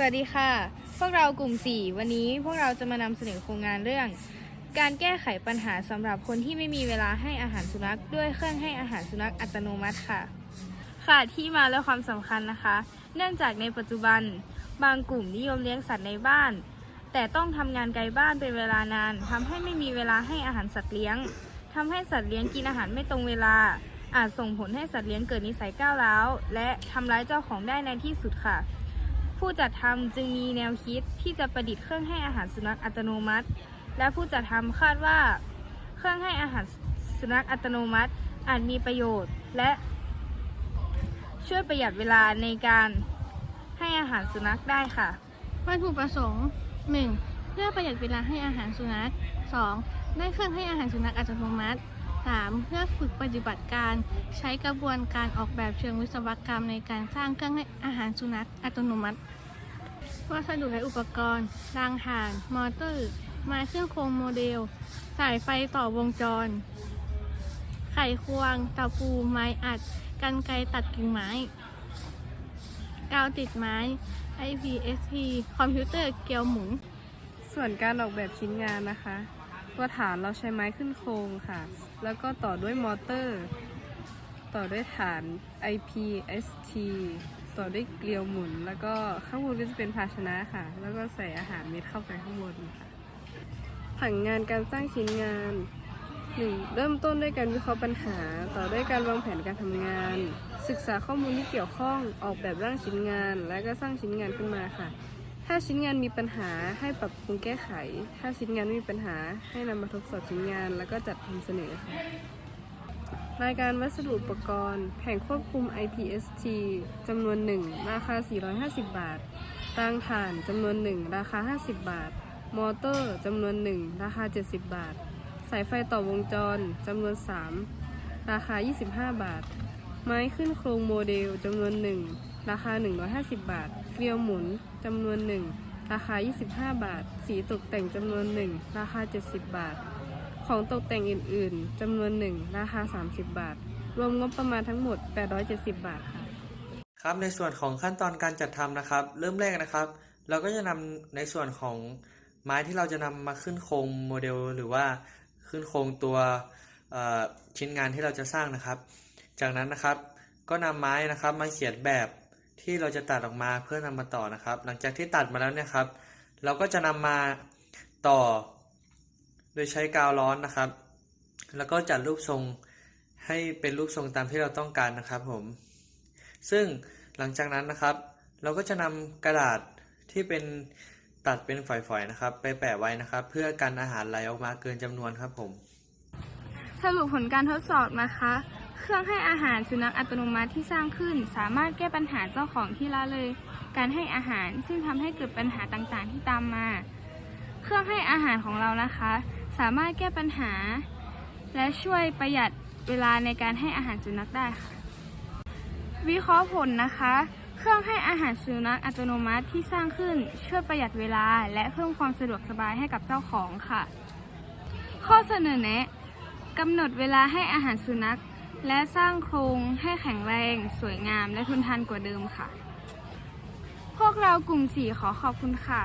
สวัสดีค่ะ พวกเรากลุ่ม 4 วันนี้พวกเราจะมานำเสนอโครงงานเรื่อง การแก้ไขปัญหาสำหรับคนที่ไม่มีเวลาให้อาหารสุนัข ด้วยเครื่องให้อาหารสุนัขอัตโนมัติค่ะ ค่ะที่มาและความสำคัญนะคะ เนื่องจากในปัจจุบัน บางกลุ่มนิยมเลี้ยงสัตว์ในบ้าน แต่ต้องทำงานไกลบ้านเป็นเวลานานทำให้ไม่มีเวลาให้อาหารสัตว์เลี้ยงทำให้สัตว์เลี้ยงกินอาหารไม่ตรงเวลา อาจส่งผลให้สัตว์เลี้ยงเกิดนิสัยก้าวร้าวและทำร้ายเจ้าของได้ในที่สุดค่ะ ผู้จัดทำจึงมีแนวคิดที่จะประดิษฐ์เครื่องให้อาหารสุนัขอัตโนมัติ และผู้จัดทำคาดว่า เครื่องให้อาหารสุนัขอัตโนมัติอาจมีประโยชน์ และช่วยประหยัดเวลาในการให้อาหารสุนัขได้ค่ะ วัตถุประสงค์ 1. เพื่อประหยัดเวลาให้อาหารสุนัข 2. ได้เครื่องให้อาหารสุนัขอัตโนมัติ 3. เพื่อฝึกปฏิบัติการใช้กระบวนการออกแบบเชิงวิศวกรรมในการสร้างเครื่องให้อาหารสุนัขอัตโนมัติ วัสดุและอุปกรณ์ รางถ่าน มอเตอร์ ไม้เครื่องโครงโมเดล สายไฟต่อวงจร ไขควง ตะปู ไม้อัด กันไกตัดกิ่งไม้ กาวติดไม้ IPSP คอมพิวเตอร์เกลียวหมุน ส่วนการออกแบบชิ้นงานนะคะ ตัวฐานเราใช้ไม้ขึ้นโครงค่ะ แล้วก็ต่อด้วยมอเตอร์ ต่อด้วยฐาน IPST ต่อด้วยเกลียวหมุน แล้วก็ข้างบนก็จะเป็นภาชนะค่ะ แล้วก็ใส่อาหารเม็ดเข้าไปข้างบนค่ะผังงานการสร้างชิ้นงาน 1. เริ่มต้นด้วยการวิเคราะห์ปัญหา ต่อด้วยการวางแผนการทำงาน ศึกษาข้อมูลที่เกี่ยวข้องออกแบบร่างชิ้นงาน และก็สร้างชิ้นงานขึ้นมาค่ะ ถ้าชิ้นงานมีปัญหาให้ปรับปรุงแก้ไข ถ้าชิ้นงานไม่มีปัญหาให้นำมาทดสอบชิ้นงาน แล้วก็จัดทำเสนอค่ะ รายการวัสดุอุปกรณ์ แผงควบคุม IPST จำนวน 1 ราคา 450 บาท รางถ่านจำนวน 1 ราคา 50 บาท มอเตอร์จำนวน 1 ราคา 70 บาท สายไฟต่อวงจรจำนวน 3 ราคา 25 บาท ไม้ขึ้นโครงโมเดลจำนวน 1 ราคา 150 บาท เกลียวหมุนจำนวน 1 ราคา 25 บาท สีตกแต่งจำนวน 1 ราคา 70 บาท ของตกแต่งอื่นๆจำนวน1ราคา 30 บาท รวมงบประมาณทั้งหมด 870 บาทค่ะ ครับในส่วนของขั้นตอนการจัดทำนะครับ เริ่มแรกนะครับ เราก็จะนำในส่วนของไม้ที่เราจะนำมาขึ้นโครงโมเดล หรือว่าขึ้นโครงตัวชิ้นงานที่เราจะสร้างนะครับ จากนั้นนะครับก็นำไม้นะครับมาเขียนแบบที่เราจะตัดออกมาเพื่อนำมาต่อนะครับ หลังจากที่ตัดมาแล้วเนี่ยครับ เราก็จะนำมาต่อ ดยใช้กาวร้อนนะครับ แล้วก็จัดรูปทรงให้เป็นรูปทรงตามที่เราต้องการนะครับผม ซึ่งหลังจากนั้นนะครับ เราก็จะนำกระดาษที่เป็นตัดเป็นฝอยๆนะครับ ไปแปะไว้นะครับ เพื่อกันอาหารไหลออกมาเกินจำนวนครับผม สรุปผลการทดสอบนะคะ เครื่องให้อาหารสุนัขอัตโนมัติที่สร้างขึ้น สามารถแก้ปัญหาเจ้าของที่ละเลย การให้อาหารซึ่งทำให้เกิดปัญหาต่างๆที่ตามมา เครื่องให้อาหารของเรานะคะ สามารถแก้ปัญหา และช่วยประหยัดเวลาในการให้อาหารสุนัขได้ค่ะ วิเคราะห์ผลนะคะ เครื่องให้อาหารสุนัขอัตโนมัติที่สร้างขึ้นช่วยประหยัดเวลา และเพิ่มความสะดวกสบายให้กับเจ้าของค่ะ ข้อเสนอแนะกำหนดเวลาให้อาหารสุนัข และสร้างโครงให้แข็งแรง สวยงาม และทนทานกว่าเดิมค่ะ พวกเรากลุ่ม 4 ขอขอบคุณค่ะ